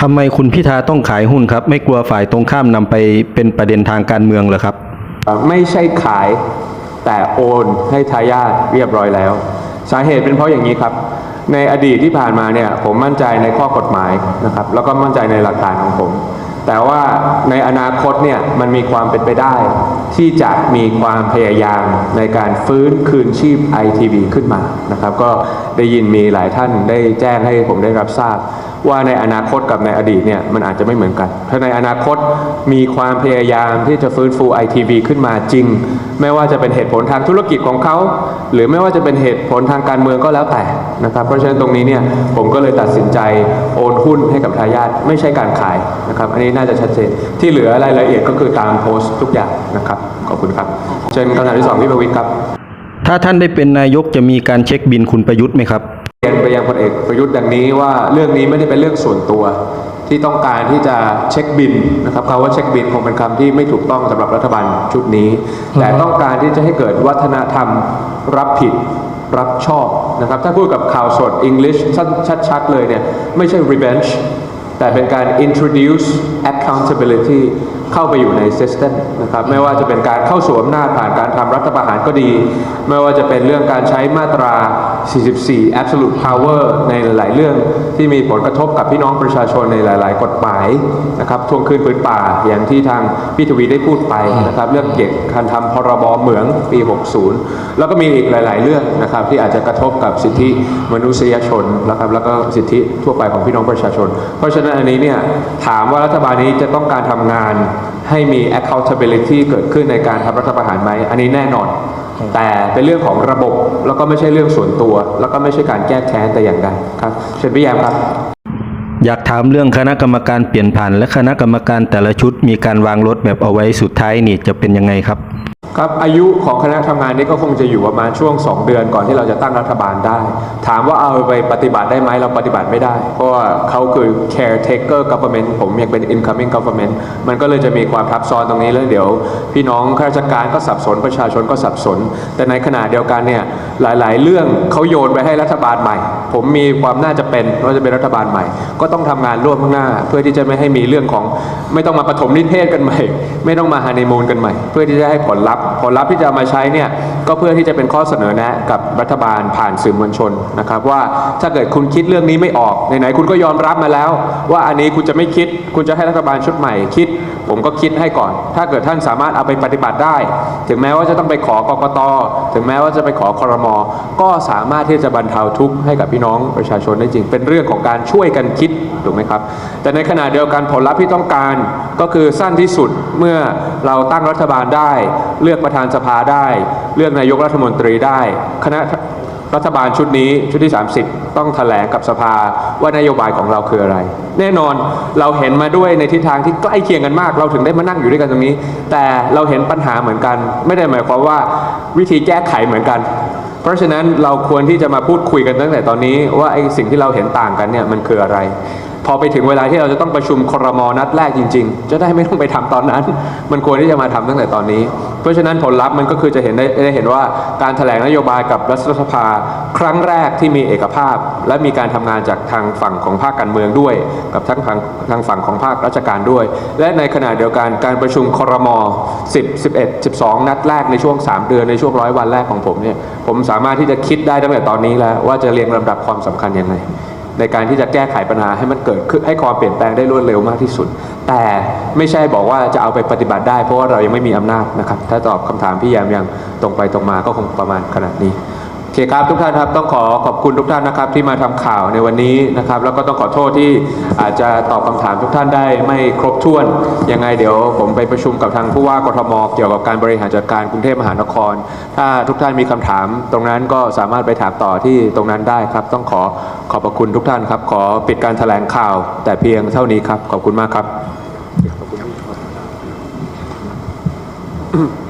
ทำไมคุณพิธาต้องขายหุ้นครับ ไม่กลัวฝ่ายตรงข้ามนำไปเป็นประเด็นทางการเมืองเหรอครับ ไม่ใช่ขายแต่โอนให้ทายาทเรียบร้อยแล้ว สาเหตุเป็นเพราะอย่างนี้ครับ ในอดีตที่ผ่านมาเนี่ยผมมั่นใจในข้อกฎหมายนะครับ แล้วก็มั่นใจในหลักฐานของผม แต่ว่าในอนาคตเนี่ยมันมีความเป็นไปได้ ที่จะมีความพยายามในการฟื้นคืนชีพ ITV ขึ้นมานะครับ ก็ ได้ยินมีหลายท่านได้แจ้งให้ผมได้รับทราบ ว่าในอนาคตกับในอดีตเนี่ยมันอาจจะไม่เหมือนกัน ถ้าในอนาคตมีความพยายามที่จะฟื้นฟู ITV ขึ้นมาจริง ไม่ว่าจะเป็นเหตุผลทางธุรกิจของเขา หรือไม่ว่าจะเป็นเหตุผลทางการเมืองก็แล้วแต่นะครับ เพราะฉะนั้นตรงนี้เนี่ยผมก็เลยตัดสินใจโอนหุ้นให้กับทายาทไม่ใช่การขายนะครับอันนี้น่าจะชัดเจนที่เหลือรายละเอียดก็คือตามโพสต์ทุกอย่างนะครับขอบคุณครับเชิญคำถามที่สองพี่ประวิทย์ครับ ถ้าท่านได้เป็นนายกจะมีการเช็คบินคุณประยุทธ์ไหมครับเรียนไปยังพลเอกประยุทธ์ดังนี้ว่าเรื่องนี้ไม่ได้เป็นเรื่องส่วนตัว ที่ต้องการที่จะเช็คบินนะครับคำว่าเช็คบินคงเป็นคำที่ไม่ถูกต้องสำหรับรัฐบาลชุดนี้ แต่ต้องการที่จะให้เกิดวัฒนธรรมรับผิดรับชอบนะครับถ้าพูดกับข่าวสด English ชัดๆเลยเนี่ยไม่ใช่ revenge แต่เป็นการ introduce accountability เข้าไปอยู่ใน system นะครับไม่ว่าจะเป็นการเข้าสู่อำนาจผ่านการทำรัฐประหารก็ดี ไม่ว่าจะเป็นเรื่องการใช้มาตรา 44 absolute power ในหลาย ๆ เรื่องที่มีผลกระทบกับพี่น้องประชาชนในหลาย ๆ กฎหมายนะครับทวงคืนพื้นป่าอย่างที่ทางพี่ทวีได้พูดไปนะครับเรื่องเกี่ยวกับการทำพรบเหมืองปี 60 แล้วก็มีอีกหลาย ๆ เรื่องนะครับที่อาจจะกระทบกับสิทธิมนุษยชนนะครับแล้วก็สิทธิทั่วไปของพี่น้องประชาชน เพราะฉะนั้นอันนี้เนี่ยถามว่ารัฐบาลนี้จะต้องการทำงานให้มี accountability เกิดขึ้นในการทำรัฐประหารไหม อันนี้แน่นอน แต่เป็นเรื่องของระบบแล้วก็ไม่ใช่เรื่องส่วนตัว แล้วก็ไม่ใช่การแก้แค้นแต่อย่างใดครับเชิญพี่แยมครับ อยากถามเรื่องคณะกรรมการเปลี่ยนผ่าน และคณะกรรมการแต่ละชุดมีการวางรถแบบเอาไว้สุดท้ายนี่จะเป็นยังไงครับ ครับอายุของคณะทำงานนี้ก็คงจะอยู่ประมาณช่วง 2 เดือนก่อนที่เราจะตั้งรัฐบาลได้ ถามว่าเอาไปปฏิบัติได้ไหมเราปฏิบัติไม่ได้ เพราะว่าเขาคือ caretaker government ผมยังเป็น incoming government มันก็เลยจะมีความทับซ้อนตรงนี้แล้วเดี๋ยว พี่น้องข้าราชการก็สับสนประชาชนก็สับสน แต่ในขณะเดียวกันเนี่ยหลาย ๆ เรื่องเขาโยนไปให้รัฐบาลใหม่ ผมมีความน่าจะเป็นว่าจะเป็นรัฐบาลใหม่ ก็ต้องทำงานร่วมข้างหน้า เพื่อที่จะไม่ให้มีเรื่องของไม่ต้องมาปฐมนิเทศกันใหม่ ไม่ต้องมาฮันนีมูนกันใหม่ เพื่อที่จะให้ผลลัพธ์ผลลัพธ์ที่จะมาใช้เนี่ย ก็เพื่อที่จะเป็นข้อเสนอแนะกับรัฐบาลผ่านสื่อมวลชนนะครับว่าถ้าเกิดคุณคิดเรื่องนี้ไม่ออกไหนๆคุณก็ยอมรับมาแล้ว ว่าอันนี้คุณจะไม่คิด คุณจะให้รัฐบาลชุดใหม่คิด ผมก็คิดให้ก่อน ถ้าเกิดท่านสามารถเอาไปปฏิบัติได้ ถึงแม้ว่าจะต้องไปขอกกตถึงแม้ว่าจะไปขอครมก็สามารถที่จะบรรเทาทุกข์ให้กับพี่น้องประชาชนได้จริง เป็นเรื่องของการช่วยกันคิดถูกไหมครับ แต่ในขณะเดียวกันผลลัพธ์ที่ต้องการก็คือสั้นที่สุดเมื่อเราตั้งรัฐบาลได้ เลือกประธานสภาได้ เลือกนายกรัฐมนตรีได้ คณะรัฐบาลชุดนี้ชุดที่ 30 ต้องแถลงกับสภาว่านโยบายของเราคืออะไร แน่นอนเราเห็นมาด้วยในทิศทางที่ใกล้เคียงกันมาก เราถึงได้มานั่งอยู่ด้วยกันตรงนี้ แต่เราเห็นปัญหาเหมือนกัน ไม่ได้หมายความว่าวิธีแก้ไขเหมือนกัน เพราะฉะนั้นเราควรที่จะมาพูดคุยกันตั้งแต่ตอนนี้ว่าไอ้สิ่งที่เราเห็นต่างกันเนี่ยมันคืออะไร พอไปถึงเวลาที่เราจะต้องประชุมครมนัดแรกจริง ๆ จะได้ไม่ต้องไปทำตอนนั้น มันควรที่จะมาทำตั้งแต่ตอนนี้ เพราะฉะนั้นผลลัพธ์มันก็คือจะเห็นได้ได้เห็นว่าการแถลงนโยบายกับรัฐสภา ครั้งแรกที่มีเอกภาพ และมีการทำงานจากทางฝั่งของภาคการเมืองด้วย กับทั้งทางทางฝั่งของภาคราชการด้วย และในขณะเดียวกันการประชุมครม 10 11 12 นัดแรกในช่วง 3 เดือนในช่วงร้อยวันแรกของผมเนี่ยผมสามารถที่จะคิดได้ตั้งแต่ตอนนี้แล้วว่าจะเรียงลำดับความสำคัญยังไง ในการที่จะแก้ไขปัญหาให้มันเกิดขึ้นให้ความเปลี่ยนแปลงได้รวดเร็วมากที่สุด แต่ไม่ใช่บอกว่าจะเอาไปปฏิบัติได้ เพราะว่าเรายังไม่มีอำนาจนะครับ ถ้าตอบคำถามพี่แยมอย่างตรงไปตรงมาก็คงประมาณขนาดนี้ โอเคครับทุกท่านครับต้องขอขอบคุณทุกท่านนะครับที่มาทำข่าวในวันนี้นะครับ แล้วก็ต้องขอโทษที่อาจจะตอบคำถามทุกท่านได้ไม่ครบถ้วนยังไงเดี๋ยวผมไปประชุมกับทางผู้ว่ากทมเกี่ยวกับการบริหารจัดการกรุงเทพมหานคร ถ้าทุกท่านมีคำถาม ตรงนั้นก็สามารถไปถามต่อที่ตรงนั้นได้ครับ ต้องขอขอบพระคุณทุกท่านครับ ขอปิดการแถลงข่าว แต่เพียงเท่านี้ครับขอบคุณมากครับ